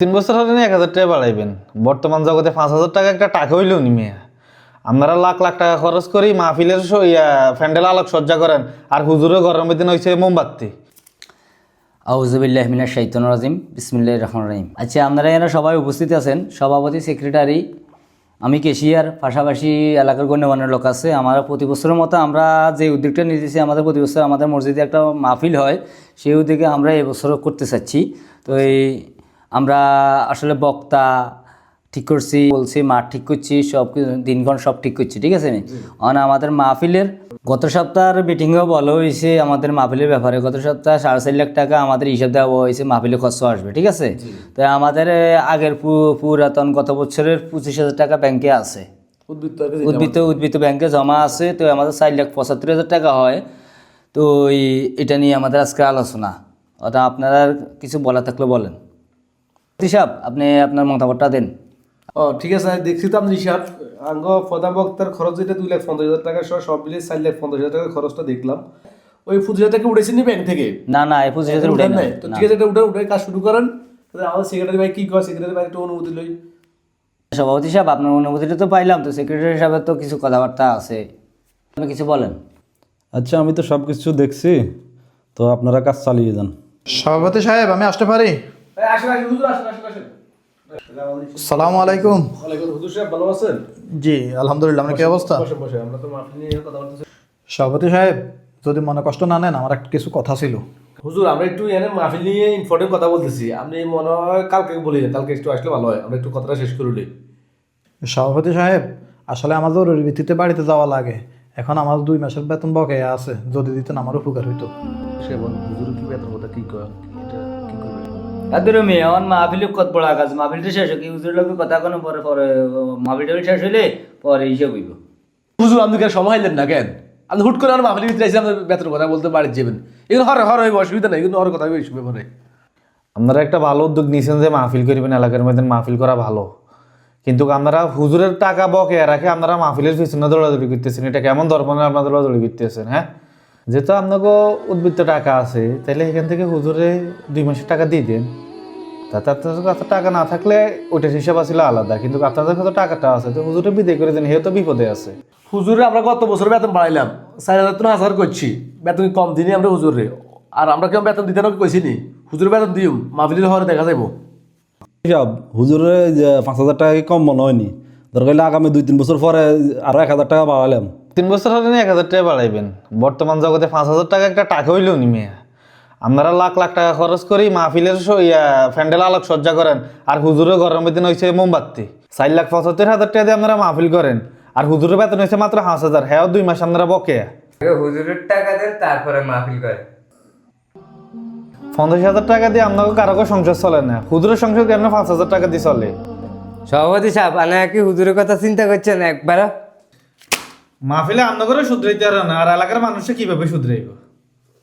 তিন বছর হলে এক হাজার টাকা বাড়াইবেন। বর্তমান জগতে পাঁচ হাজার টাকা একটা টাকা হইলেও নি মেয়া। আপনারা লাখ লাখ টাকা খরচ করি মাহফিলের ইয়া প্যান্ডেল আলোক সজ্জা করেন, আর হুজুরের গরমের দিন হয়েছে মোমবাতি। আউজুবিল্লাহ মিনা শাইতন রাজিম বিসমিল্লাহ রহমান রহিম। আচ্ছা আপনারা এরা সবাই উপস্থিত আছেন, সভাপতি, সেক্রেটারি, আমি কেশিয়ার, পাশাপাশি এলাকার গণ্যমান্য লোক আছে। আমরা প্রতি বছরের মতো আমরা যে উদ্যোগটা নিতেছি আমাদের প্রতি বছর আমাদের মসজিদে একটা মাহফিল হয়। সেই উদ্যোগে আমরা এবছরও করতে চাচ্ছি। তো এই আমরা আসলে বক্তা ঠিক করছি বলছি মাঠ ঠিক করছি সব কিছু দিনক্ষণ সব ঠিক করছি ঠিক আছে নি? অন আমাদের মাহফিলের গত সপ্তাহের মিটিংয়েও বলা হয়েছে আমাদের মাহফিলের ব্যাপারে গত সপ্তাহে সাড়ে চার লাখ টাকা আমাদের হিসাব দেওয়া হয়েছে মাহফিলের খরচ আসবে ঠিক আছে? তো আমাদের আগের পুরাতন গত বছরের পঁচিশ হাজার টাকা ব্যাংকে আছে। উদ্বৃত্ত উদ্বৃত্ত ব্যাংকে জমা আছে তো আমাদের চার লাখ পঁচাত্তর হাজার টাকা হয়। তো এটা নিয়ে আমাদের আজকে আলোচনা। অর্থাৎ আপনারা কিছু বলা থাকলে বলেন। হিসাব আপনি আপনার মতামতটা দেন। ও ঠিক আছে দেখছি তো আপনি হিসাব আঙ্গ প্রধান বক্তার খরচ যেটা দুই লাখ পঞ্চাশ হাজার টাকা সহ সব মিলিয়ে চার লাখ পঞ্চাশ হাজার টাকার খরচটা দেখলাম। ওই পঁচিশ হাজার টাকা উঠেছেন নি ব্যাংক থেকে? না না এই পঁচিশ হাজার উঠে নাই। তো ঠিক আছে এটা উঠে উঠে কাজ শুরু করেন। তাহলে আমাদের সেক্রেটারি ভাই কি কয়? সেক্রেটারি ভাই একটু অনুমতি লই। সভাপতি সাহেব আপনার অনুমতিটা তো পাইলাম। তো সেক্রেটারি সাহেবের তো কিছু কথাবার্তা আছে। আপনি কিছু বলেন। আচ্ছা আমি তো সব কিছু দেখছি। তো আপনারা কাজ চালিয়ে যান। সভাপতি সাহেব আমি আসতে পারি? আসেন আসেন হুজুর আসেন আসেন আসেন সালাম আলাইকুম ওয়ালাইকুম হুজুর সাহেব ভালো আছেন? জি আলহামদুলিল্লাহ আপনার কি অবস্থা? বসে বসে আমরা তো মাফি নিয়ে কথা বলতেছি। সভাপতি সাহেব যদি মনে কষ্ট না নেন আমার একটা কিছু কথা ছিল। হুজুর আমরা একটু এনে মাহফিল নিয়ে ইম্পর্টেন্ট কথা বলতেছি। আপনি মনে হয় কালকে বলি কালকে একটু আসলে ভালো হয়। আমরা একটু কথাটা শেষ করে নিই। সভাপতি সাহেব আসলে আমার জরুরি ভিত্তিতে বাড়িতে যাওয়া লাগে। এখন আমার দুই মাসের বেতন বকেয়া আছে। যদি দিতেন আমার উপকার হইতো। সে বল হুজুর কি বেতন কথা কি কয়? তাদের মেয়ে আমার মাহফিল কত বড় কাজ মাহফিলটা শেষ হোক হুজুর কথা কোনো পরে পরে মাহফিলটা শেষ হইলে পরে হিসেব হইব হুজুর আপনি কেন সময় দিলেন না কেন? আপনি হুট করে আমার মাহফিলের ভিতরে এসে আমাদের বেতন কথা বলতে বাড়ি যাবেন। এগুলো হর হর হইব অসুবিধা নেই কিন্তু হর কথা হইবে শুনে পরে। আপনারা একটা ভালো উদ্যোগ নিয়েছেন যে মাহফিল করিবেন এলাকার মধ্যে মাহফিল করা ভালো। কিন্তু আপনারা হুজুরের টাকা বকে রাখে আপনারা মাহফিলের পিছনে দৌড়াদৌড়ি করতেছেন এটা কেমন ধর্মনে আপনারা দৌড়াদৌড়ি করতেছেন হ্যাঁ? যেহেতু আপনাকে উদ্বৃত্ত টাকা আছে তাহলে এখান থেকে হুজুরে দুই মাসের টাকা দিয়ে দেন। তাতে আপনাদের কাছে টাকা না থাকলে ওইটার হিসাব আসলে আলাদা কিন্তু আপনাদের কাছে টাকাটা আছে তো হুজুরে বিদায় করে দেন হে তো বিপদে আছে। হুজুরে আমরা গত বছর বেতন বাড়াইলাম চার হাজার তো হাজার করছি বেতন কম দিনই আমরা হুজুরে? আর আমরা কেমন বেতন দিতে না কইছি নি হুজুর বেতন দিও মাহফিলের হরে দেখা যাব সব হুজুরের যে পাঁচ হাজার টাকা কি কম মনে হয়নি? দরকার হলে আগামী দুই তিন বছর পরে আরও এক হাজার টাকা বাড়ালাম তিন বছর হলে এক হাজার টাকা বাড়াইবেন। বর্তমান জগতে পাঁচ হাজার টাকা একটা টাকা হইলেও নি মেয়া। আপনারা লাখ লাখ টাকা খরচ করি মাহফিলের প্যান্ডেল আলোক সজ্জা করেন আর হুজুরের গরমের দিন হয়েছে মোমবাতি। চার লাখ পঁচাত্তর হাজার টাকা দিয়ে আপনারা মাহফিল করেন আর হুজুরের বেতন হয়েছে মাত্র পাঁচ হাজার। হ্যাঁ দুই মাস আপনারা বকেয়া হুজুরের টাকা দেন তারপরে মাহফিল করে পঞ্চাশ হাজার টাকা দিয়ে আপনাকে কারও সংসার চলে না। হুজুরের সংসার কেন পাঁচ হাজার টাকা দিয়ে চলে? সভাপতি সাহেব আনা কি হুজুরের কথা চিন্তা করছেন একবার মাহফিলে করে শুধরাইতে পারে না আর এলাকার মানুষে কীভাবে শুধরাইব?